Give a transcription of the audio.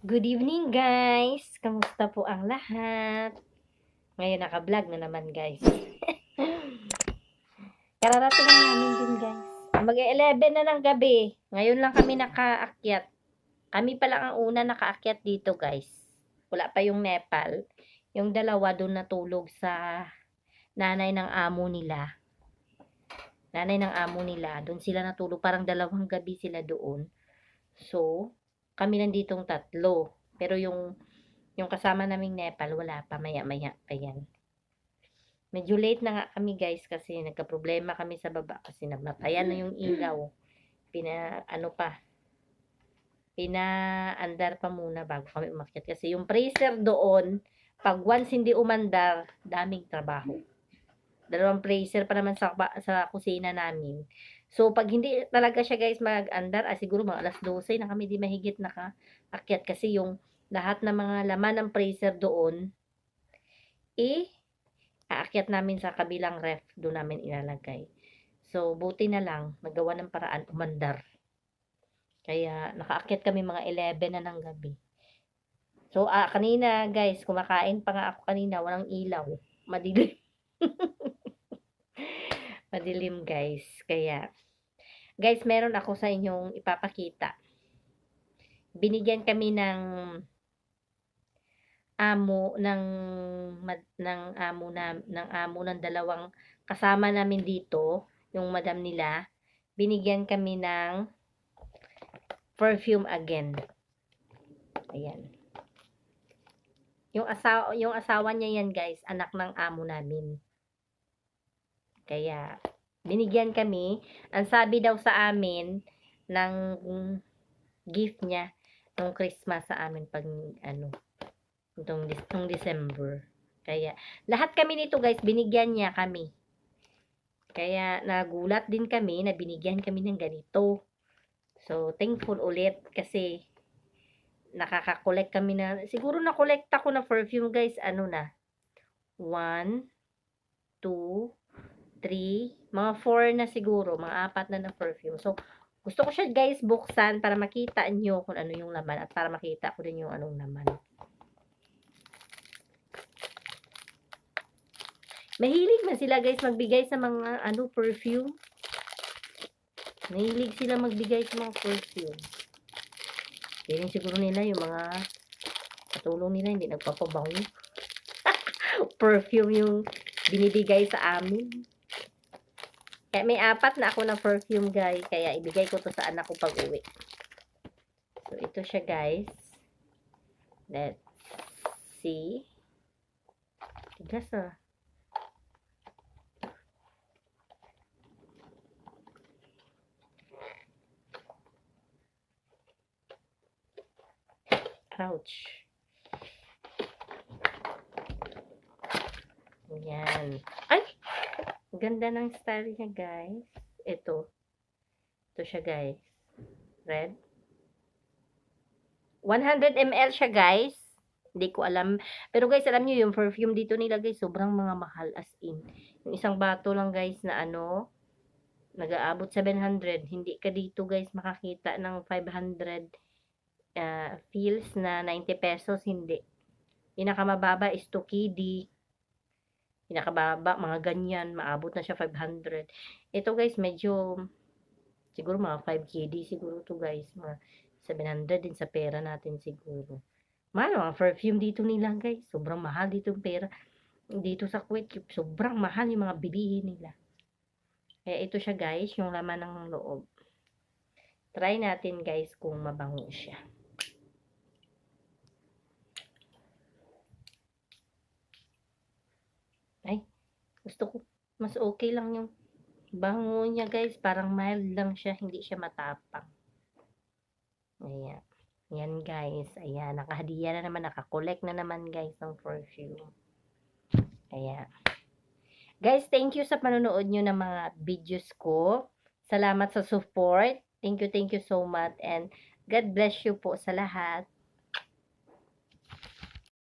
Good evening guys! Kamusta po ang lahat? Ngayon naka-vlog na naman guys. Kararating lang namin din guys. Mag-11 na ng gabi. Ngayon lang kami nakaakyat. Kami pa lang ang una nakaakyat dito guys. Wala pa yung Nepal. Yung dalawa doon natulog sa nanay ng amo nila. Nanay ng amo nila. Doon sila natulog. Parang dalawang gabi sila doon. So, kami nanditong tatlo. Pero yung yung kasama naming Nepal, wala pa. Maya-maya pa yan. Medyo late na nga kami guys kasi nagka-problema kami sa baba kasi namatayan na yung ilaw. Pina, ano pa, pinaandar pa muna bago kami umakyat. Kasi yung freezer doon, pag once hindi umandar, daming trabaho. Dalawang freezer pa naman sa, sa kusina namin. So, pag hindi talaga siya guys mag-andar, ah, siguro mga alas 12 na kami di mahigit nakaakyat kasi yung lahat ng mga laman ng freezer doon, eh, aakyat namin sa kabilang ref, doon namin ilalagay. So, buti na lang, nagawa ng paraan, umandar. Kaya, nakaakyat kami mga 11 na ng gabi. So, ah, kanina, guys, kumakain pa nga ako kanina, walang ilaw. Madilim. Madilim, guys. Kaya, guys, meron ako sa inyong ipapakita. Binigyan kami ng amo ng ng amo na ng amo ng dalawang kasama namin dito, yung madam nila, binigyan kami ng perfume again. Ayan. Yung asawa yung asawa niya yan, guys, anak ng amo namin. Kaya binigyan kami, ang sabi daw sa amin ng gift niya nung Christmas sa amin pag ano itong, itong December. Kaya, lahat kami nito guys, binigyan niya kami. Kaya, nagulat din kami na binigyan kami ng ganito. So, thankful ulit kasi nakaka-collect kami na, siguro na-collect ako na perfume guys, ano na, 1, 2, 3, mga 4 na siguro, mga apat na na perfume. So, gusto ko siya guys buksan para makita nyo kung ano yung laman at para makita ko din yung anong laman. Mahilig man sila guys magbigay sa mga ano perfume. Mahilig sila magbigay sa mga perfume. Feeling siguro nila yung mga katulong nila hindi nagpapabango. perfume yung binibigay sa amin. Kaya may apat na ako ng perfume guys. Kaya ibigay ko to sa anak ko pag uwi. So ito siya guys. Let's see. Tigas ah. Ouch. Yan. Ay! Ganda ng style niya, guys. Ito. Ito siya, guys. Red. 100 ml siya, guys. Hindi ko alam. Pero guys, alam niyo yung perfume dito nila, guys, sobrang mga mahal as in. Yung isang bato lang, guys, na ano, nag-aabot 700. Hindi ka dito, guys, makakita ng 500 uh, feels na 90 pesos, hindi. Pinakamababa is 2 KD. Pinakababa, mga ganyan, maabot na siya 500. Ito guys, medyo, siguro mga 5 KD siguro to guys. Mga 700 din sa pera natin siguro. Mahal, mga perfume dito nila guys. Sobrang mahal dito yung pera. Dito sa Kuwait, sobrang mahal yung mga bilihin nila. Kaya ito siya guys, yung laman ng loob. Try natin guys kung mabango siya. Ay, gusto ko, mas okay lang yung bango niya guys. Parang mild lang siya, hindi siya matapang. Ayan. Yan guys. Ayan, nakahadiya na naman, nakakolect na naman guys ng perfume. Ayan. Guys, thank you sa panonood nyo ng mga videos ko. Salamat sa support. Thank you, thank you so much. And God bless you po sa lahat.